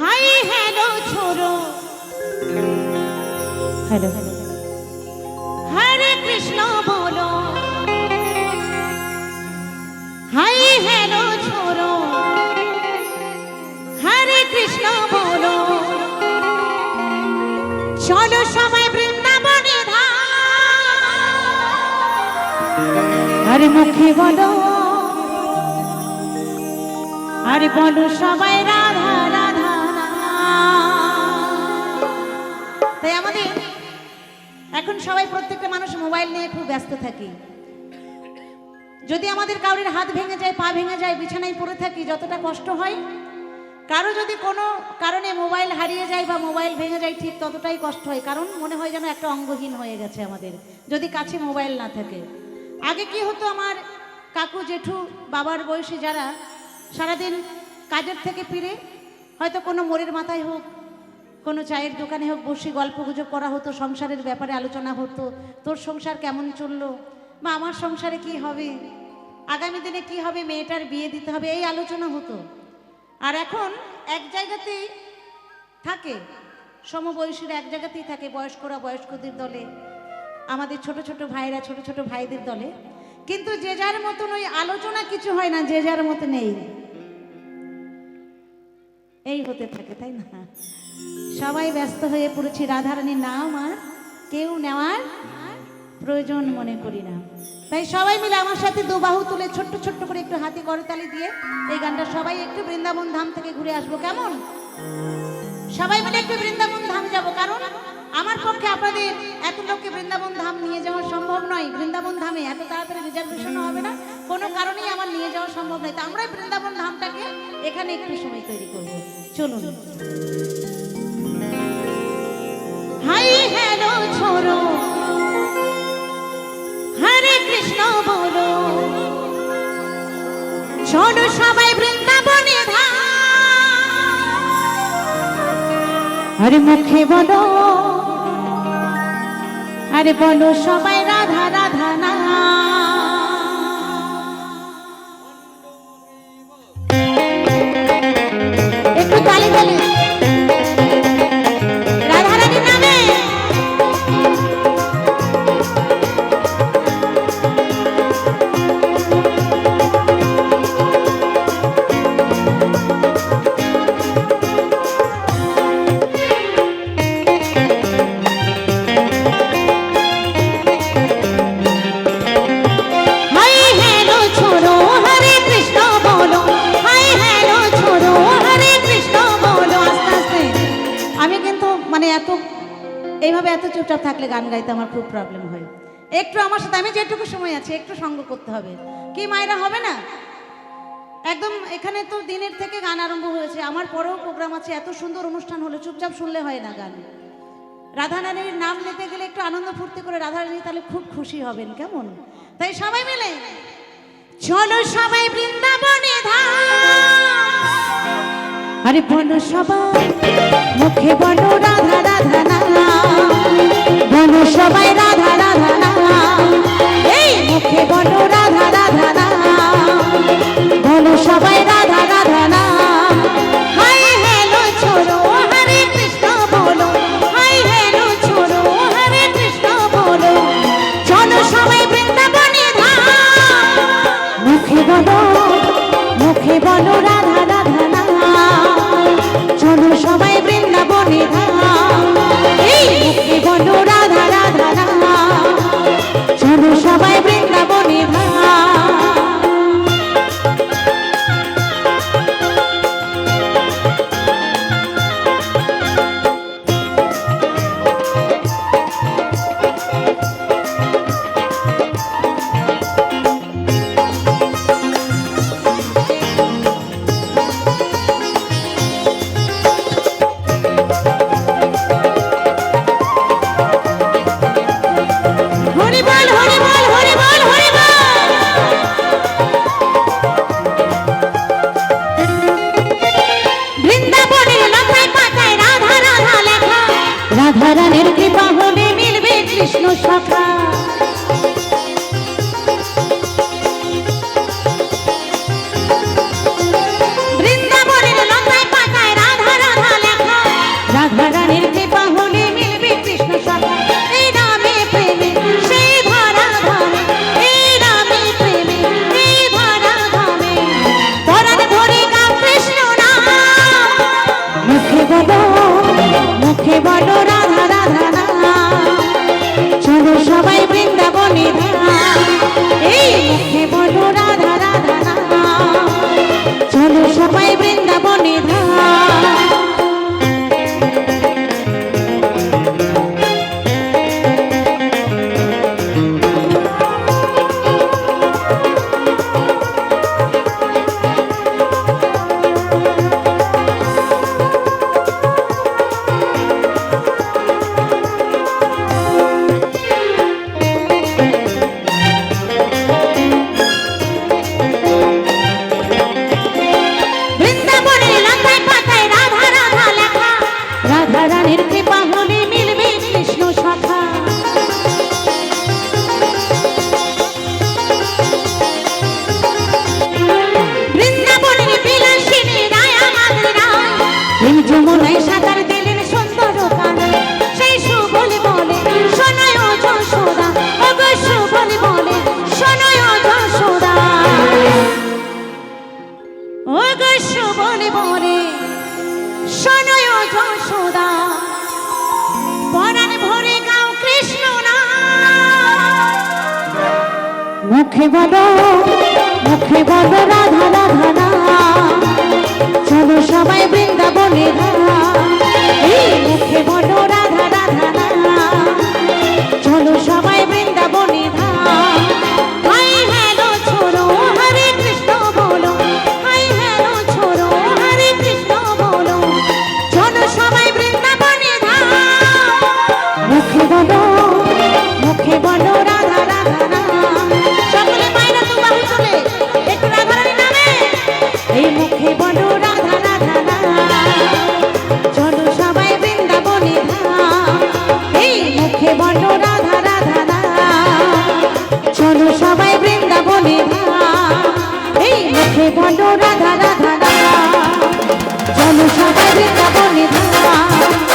High hello ছোড়ো। Hello. Hare Krishna বলো। Hi hello ছোড়ো। হরে কৃষ্ণ বলো। চলো সবাই বৃন্দাবনে আরে মুখে বলো। আরে বলো সবাই সবাই প্রত্যেকটা মানুষ মোবাইল নিয়ে খুব ব্যস্ত থাকি। যদি আমাদের কাউরির হাত ভেঙে যায়, পা ভেঙে যায়, বিছানায় পড়ে থাকি, যতটা কষ্ট হয়, কারও যদি কোনো কারণে মোবাইল হারিয়ে যায় বা মোবাইল ভেঙে যায়, ঠিক ততটাই কষ্ট হয়। কারণ মনে হয় যেন একটা অঙ্গহীন হয়ে গেছে আমাদের, যদি কাছে মোবাইল না থাকে। আগে কি হতো আমার কাকু জেঠু বাবার বয়সী যারা, সারাদিন কাজের থেকে ফিরে, হয়তো কোনো মোড়ের মাথায় হোক কোনো চায়ের দোকানে হোক বসে গল্প গুজব করা হতো, সংসারের ব্যাপারে আলোচনা হতো। তোর সংসার কেমন চলল? বা আমার সংসারে কি হবে? আগামী দিনে কি হবে? মেয়েটার বিয়ে দিতে হবে, এই আলোচনা হতো। আর এখন এক জায়গাতেই থাকে, সমবয়সীরা এক জায়গাতেই থাকে, বয়স্করা বয়স্কদের দলে, আমাদের ছোট ছোট ভাইরা ছোট ছোট ভাইদের দলে। কিন্তু যে যার মতন ওই আলোচনা কিছু হয় না, যে যার মতো নেই। এই হতে থাকে, তাই না? সবাই ব্যস্ত হয়ে পড়েছি রাধারানীর নাম আর কেউ নেওয়ার প্রয়োজন মনে করি না। তাই সবাই মিলে আমার সাথে দু বাহু তুলে ছোট্ট ছোট্ট করে একটু হাতে করতালি দিয়ে এই গানটা সবাই একটু বৃন্দাবন ধাম থেকে ঘুরে আসব, কেমন? সবাই মিলে একটু বৃন্দাবন ধাম যাব, কারণ আমার পক্ষে আপনাদের এত লোককে বৃন্দাবন ধাম নিয়ে যাওয়া সম্ভব নয়। বৃন্দাবন ধামে এত তাড়াতাড়ি রিজার্ভেশন হবে না। কোনো কারণেই আমার নিয়ে যাওয়া সম্ভব নয়। তা আমরাই বৃন্দাবন ধামটাকে এখানে একটু সময় তৈরি করব। চলুন। হাই হ্যালো ছোড়ো হরে কৃষ্ণ বলো। চলো সবাই বৃন্দাবনে আরে মুখে বলো। আরে বলো সবাই রাধা রাধা চুপচাপ থাকলে গান গাইতে আমার খুব প্রবলেম হয়। একটু আমার সাথে, আমি যেটুকু সময় আছে, একটু সঙ্গ করতে হবে। কি মায়েরা হবে না? একদম এখানে তো দিনের থেকে গান আরম্ভ হয়েছে। আমার পরেও প্রোগ্রাম আছে, এত সুন্দর অনুষ্ঠান হলো চুপচাপ শুনলে হয় না গান। রাধারানীর নাম নিতে গেলে একটু আনন্দ ফুর্তি করে রাধারানী তাহলে খুব খুশি হবেন, কেমন? তাই সবাই মিলে, চলো সবাই বৃন্দাবনে আরে বলো সবাই, মুখে বলো রাধা রাধা না। বলো মুখে বলো হে বন রাধা রাধা রাধা। জনসভায় বৃন্দাবনে ধারা